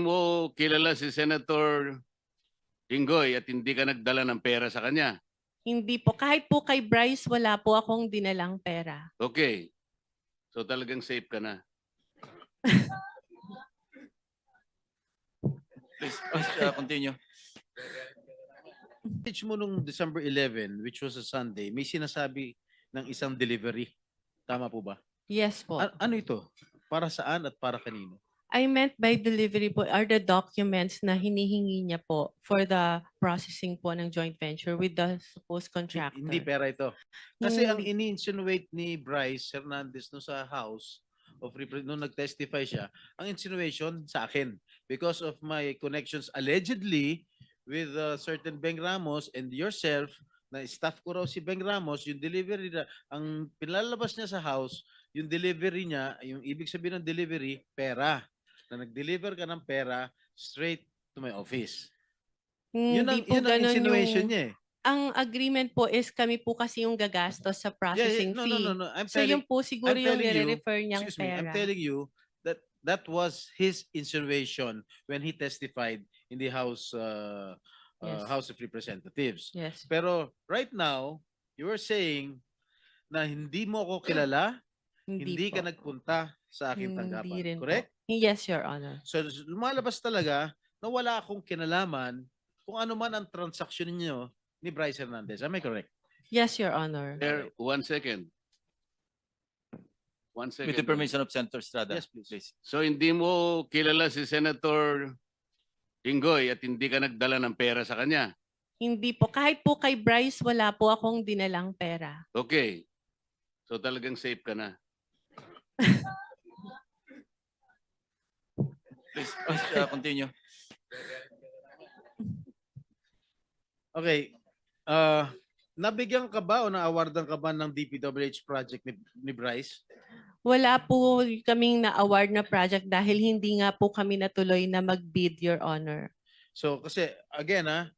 mo kilala si Senator Jinggoy at hindi ka nagdala ng pera sa kanya. Hindi po. Kahit po kay Bryce, wala po akong dinalang pera. Okay. So talagang safe ka na. Please, please uh, continue. Message mo nung December 11, which was a Sunday, may sinasabi ng isang delivery. Tama po ba? Yes po. A- ano ito? Para saan at para kanino? I meant by delivery po are the documents na hinihingi niya po for the processing po ng joint venture with the supposed contractor. Hindi pera ito. Kasi ang Hindi. ini-insinuate ni Bryce Hernandez no sa House of Repre- nung nag-testify siya, ang insinuation sa akin because of my connections allegedly with uh, certain Beng Ramos and yourself na staff ko raw si Beng Ramos, yung delivery na, ang pinalabas niya sa house, yung delivery niya, yung ibig sabihin ng delivery, pera. Na nag-deliver ka ng pera straight to my office. Yun ang, Hindi po yun ang ganun insinuation yung- niya eh. Ang agreement po is kami po kasi yung gagastos sa Yeah, yeah, processing no, fee. no, no, no. I'm So telling, yung po siguro I'm yung nire-refer niyang excuse me, I'm pera. telling you that that was his insinuation when he testified in the House uh, uh, Yes. House of Representatives. Yes. Pero right now, you are saying na hindi mo ako kilala, hindi, Hindi, ka nagpunta sa aking Hindi tanggapan. rin po. Yes, Your Honor. So lumalabas talaga na wala akong kinalaman kung ano man ang transaksyon ninyo ni Bryce Hernandez. Am I correct? Yes, Your Honor. There, one second. One second. With the permission of Senator Estrada. Yes, please. So hindi mo kilala si Senator Jinggoy at hindi ka nagdala ng pera sa kanya. Hindi po. Kahit po kay Bryce, wala po akong dinalang pera. Okay. So talagang safe ka na. Please, please uh, continue. Okay. Uh, nabigyan ka ba o na-awardan ka ba ng DPWH project ni, ni Bryce? Wala po kaming na-award na project dahil hindi nga po kami natuloy na mag-bid, Your Honor. So kasi again ah,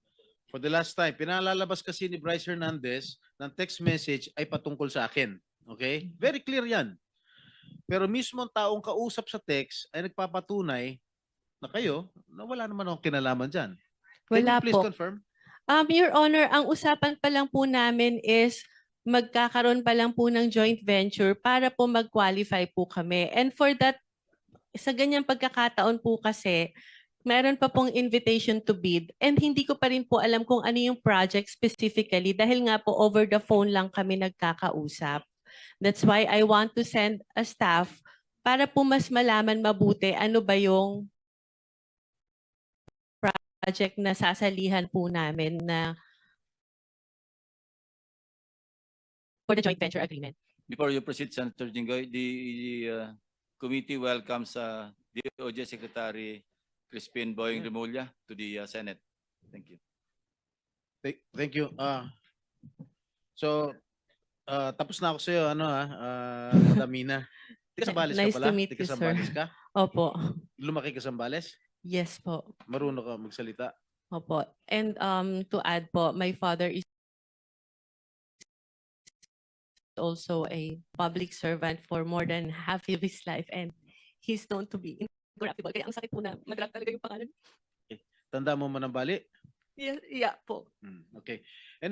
for the last time, pinalalabas kasi ni Bryce Hernandez ng text message ay patungkol sa akin. Okay? Very clear yan. Pero mismo ang taong kausap sa text ay nagpapatunay na kayo na wala naman akong kinalaman dyan. Can Wala you please po. confirm? Um, Your Honor, ang usapan pa lang po namin is magkakaroon pa lang po ng joint venture para po mag-qualify po kami. And for that, sa ganyang pagkakataon po kasi, meron pa pong invitation to bid and hindi ko pa rin po alam kung ano yung project specifically dahil nga po over the phone lang kami nagkakausap. That's why I want to send a staff para po mas malaman mabuti ano ba yung project na sasalihan po namin na for the joint venture agreement. Before you proceed, Senator Jinggoy, the uh, committee welcomes uh, DOJ Secretary Crispin Boying Remulla to the uh, Senate. Thank you. Thank, thank you. Ah, so, ah, tapos na ako sa'yo, ano ha, uh, Damina. Tika Sambales Nice ka to pala? meet Tika you, sir. Sambales ka? Opo. Lumaki ka Sambales? Yes po. Marunong ka magsalita? Opo. And um to add po, my father is also a public servant for more than half of his life and he's known to be incorruptible. Kaya ang sakit po na madrag talaga yung pangalan. Tanda mo man ang bali? Yeah, yeah po. Hmm, okay.